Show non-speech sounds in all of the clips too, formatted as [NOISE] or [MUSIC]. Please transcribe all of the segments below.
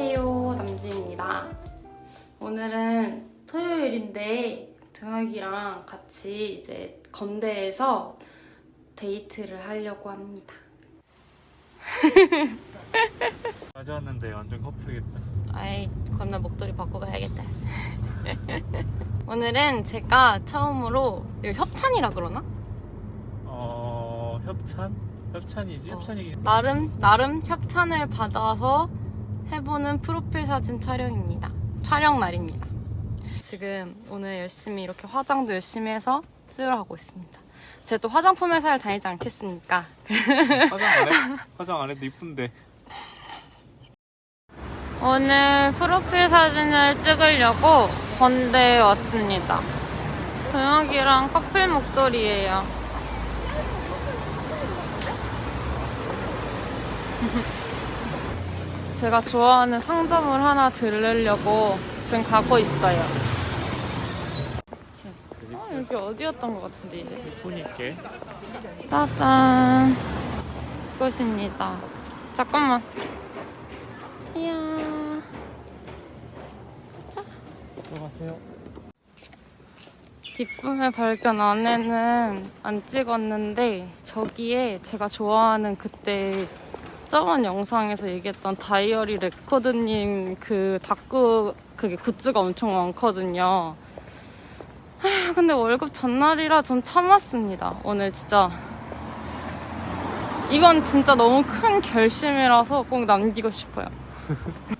안녕하세요 남지입니다 오늘은 토요일인데 동혁이랑 같이 이제 건대에서 데이트를 하려고 합니다 [LAUGHS] 가져왔는데 완전 커플이겠다. 아이 겁나 목도리 바꿔 가야겠다 [LAUGHS] 오늘은 제가 처음으로 이거 협찬이라 그러나? 어 협찬? 협찬이지? 어. 협찬이긴. 나름 나름 협찬을 받아서 해보는 프로필 사진 촬영입니다. 촬영 날입니다. 지금 오늘 열심히 이렇게 화장도 열심히 해서 찍으러 가고 있습니다. 제가 또 화장품 회사를 다니지 않겠습니까? [LAUGHS] 화장 안 해? 화장 안 해도 이쁜데. 오늘 프로필 사진을 찍으려고 건대에 왔습니다. 동혁이랑 커플 목도리예요. [LAUGHS] 제가 좋아하는 상점을 하나 들르려고 지금 가고 있어요. 그치? 어, 여기 어디였던 것 같은데 이제? 이쁘니께. 짜잔. 이것입니다. 잠깐만. 이야. 들어가세요. 기쁨의 발견 안에는 안 찍었는데 저기에 제가 좋아하는 그때 저번 영상에서 얘기했던 다이어리 레코드님 그 다꾸 그게 굿즈가 엄청 많거든요. 하, 근데 월급 전날이라 좀 참았습니다. 오늘 진짜 이건 진짜 너무 큰 결심이라서 꼭 남기고 싶어요.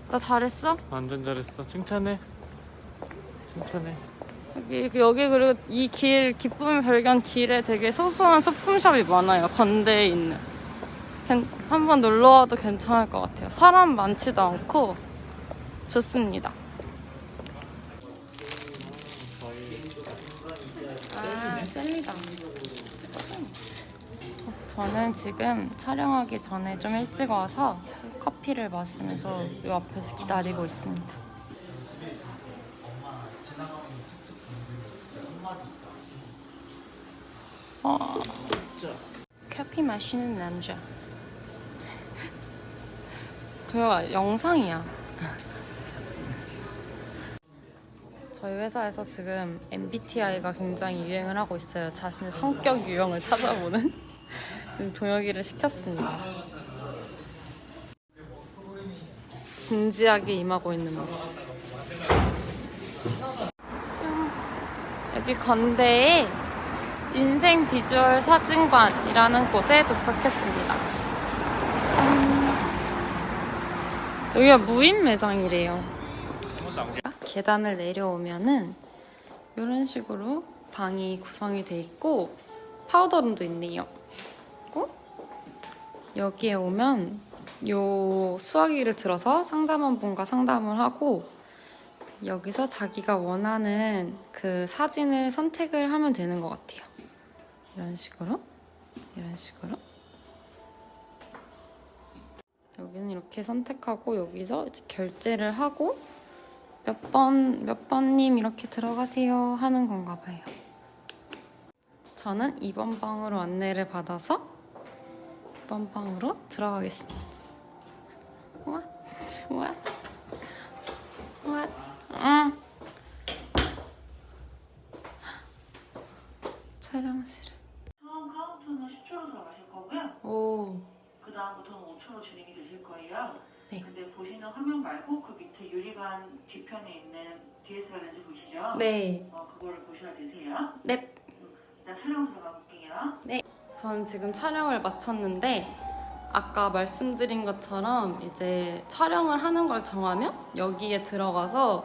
나 잘했어? 완전 잘했어. 칭찬해. 칭찬해. 여기, 여기 그리고 이 길, 기쁨의 발견 길에 되게 소소한 소품샵이 많아요. 건대에 있는. 괜- 한번 놀러 와도 괜찮을 것 같아요. 사람 많지도 않고 좋습니다. 아, 셀리다. 저는 지금 촬영하기 전에 좀 일찍 와서 커피를 마시면서 이 앞에서 기다리고 있습니다. 어, 커피 마시는 남자. 도영아, 영상이야. 저희 회사에서 지금 MBTI가 굉장히 유행을 하고 있어요. 자신의 성격 유형을 찾아보는 [LAUGHS] 동혁이를 시켰습니다. 진지하게 임하고 있는 모습. 짠. 여기 건대에 인생 비주얼 사진관이라는 곳에 도착했습니다. 여기가 무인 매장이래요. 계단을 내려오면은 이런 식으로 방이 구성이 돼 있고 파우더룸도 있네요. 그리고 여기에 오면 요 수화기를 들어서 상담원 분과 상담을 하고 여기서 자기가 원하는 그 사진을 선택을 하면 되는 것 같아요. 이런 식으로, 이런 식으로. 여기는 이렇게 선택하고 여기서 이제 결제를 하고 몇 번, 몇 번님 이렇게 들어가세요 하는 건가 봐요. 저는 2번 방으로 안내를 받아서 2번 방으로 들어가겠습니다. What? What? What? 응. 촬영실. 처음 카운트는 10초로 들어가실 거고요. 오. 그 다음부터는 5초로 진행이 되실 거예요. 네. 근데 보시는 화면 말고 그 밑에 유리관 뒤편에 있는 DSLR 렌즈 보시죠? 네. 어, 그거를 보셔야 되세요. 네. 일단 촬영 들어가 볼게요. 저는 지금 촬영을 마쳤는데 아까 말씀드린 것처럼 이제 촬영을 하는 걸 정하면 여기에 들어가서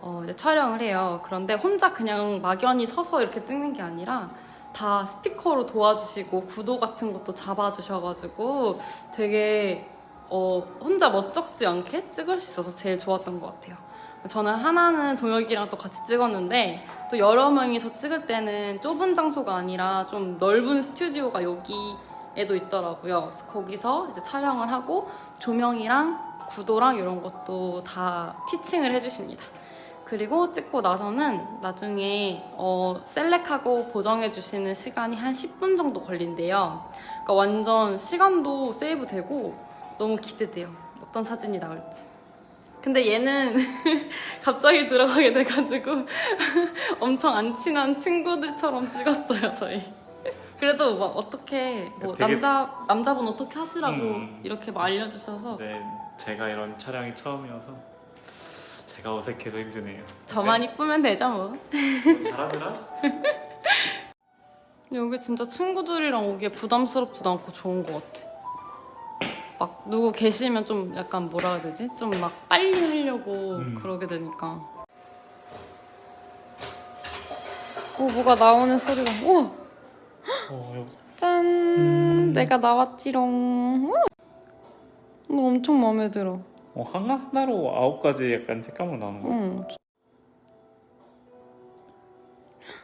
어 이제 촬영을 해요. 그런데 혼자 그냥 막연히 서서 이렇게 찍는 게 아니라 다 스피커로 도와주시고 구도 같은 것도 잡아주셔가지고 되게 어 혼자 멋쩍지 않게 찍을 수 있어서 제일 좋았던 것 같아요. 저는 하나는 동혁이랑 또 같이 찍었는데 또 여러 명이서 찍을 때는 좁은 장소가 아니라 좀 넓은 스튜디오가 여기에도 있더라고요. 그래서 거기서 이제 촬영을 하고 조명이랑 구도랑 이런 것도 다 티칭을 해주십니다. 그리고 찍고 나서는 나중에 어, 셀렉하고 보정해 주시는 시간이 한 10분 정도 걸린대요. 그러니까 완전 시간도 세이브 되고 너무 기대돼요. 어떤 사진이 나올지. 근데 얘는 [LAUGHS] 갑자기 들어가게 돼가지고 [LAUGHS] 엄청 안 친한 친구들처럼 찍었어요 저희. 그래도 막 어떻게 뭐 되게- 남자 남자분 어떻게 하시라고 음. 이렇게 막 알려주셔서 네, 제가 이런 촬영이 처음이어서 제가 어색해서 힘드네요. 저만 이쁘면 되죠 뭐. 네, 잘하더라. [LAUGHS] 여기 진짜 친구들이랑 오기에 부담스럽지도 않고 좋은 것 같아. 막 누구 계시면 좀 약간 뭐라 해야 되지? 좀 막 빨리 하려고 음. 그러게 되니까. 오 뭐가 나오는 소리가. 우와 어, 여기 짠 음. 내가 나왔지롱. 우와. 너 엄청 마음에 들어. 어, 하나 하나로 아홉 가지 약간 색감으로 나오는 거. 응.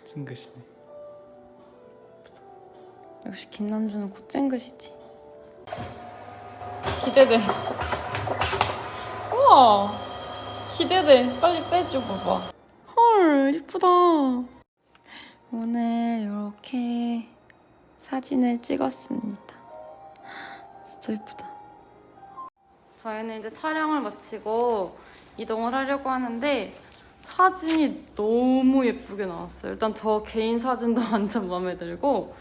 찡긋이네. 역시 김남주는 콧찡긋이지. 기대돼. 우와, 기대돼. 빨리 빼줘 봐봐. 헐, 이쁘다. 오늘 이렇게 사진을 찍었습니다. 진짜 이쁘다. 저희는 이제 촬영을 마치고 이동을 하려고 하는데 사진이 너무 예쁘게 나왔어요. 일단 저 개인 사진도 [LAUGHS] 완전 마음에 들고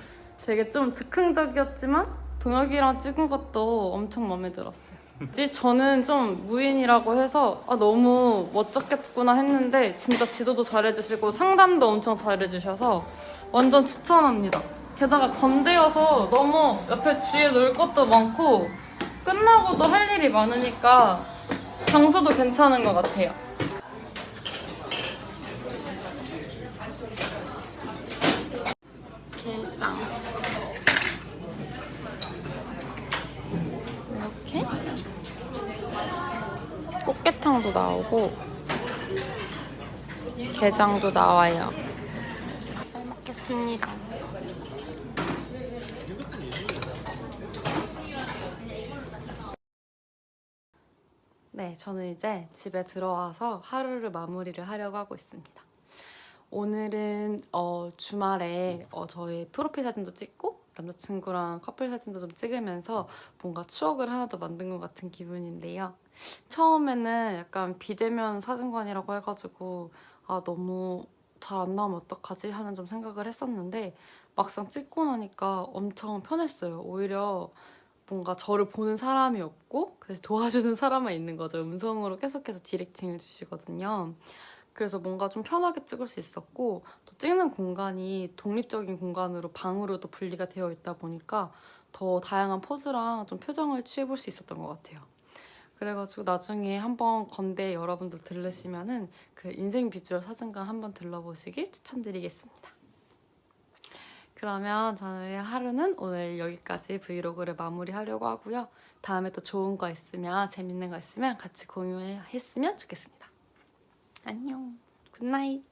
되게 좀 즉흥적이었지만 동혁이랑 찍은 것도 엄청 마음에 들었어요. 지- 저는 좀 무인이라고 해서 아, 너무 멋졌겠구나 했는데 진짜 지도도 잘해주시고 상담도 엄청 잘해주셔서 완전 추천합니다. 게다가 건대여서 너무 옆에 주위에 놀 것도 많고 끝나고도 할 일이 많으니까 장소도 괜찮은 것 같아요. 게장 이렇게 꽃게탕도 나오고 게장도 나와요. 잘 먹겠습니다. 네, 저는 이제 집에 들어와서 하루를 마무리를 하려고 하고 있습니다. 오늘은 어, 주말에 어, 저희 프로필 사진도 찍고 남자친구랑 커플 사진도 좀 찍으면서 뭔가 추억을 하나 더 만든 것 같은 기분인데요. 처음에는 약간 비대면 사진관이라고 해가지고 아 너무 잘 안 나오면 어떡하지 하는 좀 생각을 했었는데 막상 찍고 나니까 엄청 편했어요. 오히려 뭔가 저를 보는 사람이 없고 그래서 도와주는 사람만 있는 거죠. 음성으로 계속해서 디렉팅을 주시거든요. 그래서 뭔가 좀 편하게 찍을 수 있었고 또 찍는 공간이 독립적인 공간으로 방으로도 분리가 되어 있다 보니까 더 다양한 포즈랑 좀 표정을 취해볼 수 있었던 것 같아요. 그래가지고 나중에 한번 건대 여러분들 들르시면은 그 인생 비주얼 사진관 한번 들러보시길 추천드리겠습니다. 그러면 저의 하루는 오늘 여기까지 브이로그를 마무리하려고 하고요. 다음에 또 좋은 거 있으면 재밌는 거 있으면 같이 공유했으면 좋겠습니다. 안녕. 굿나잇.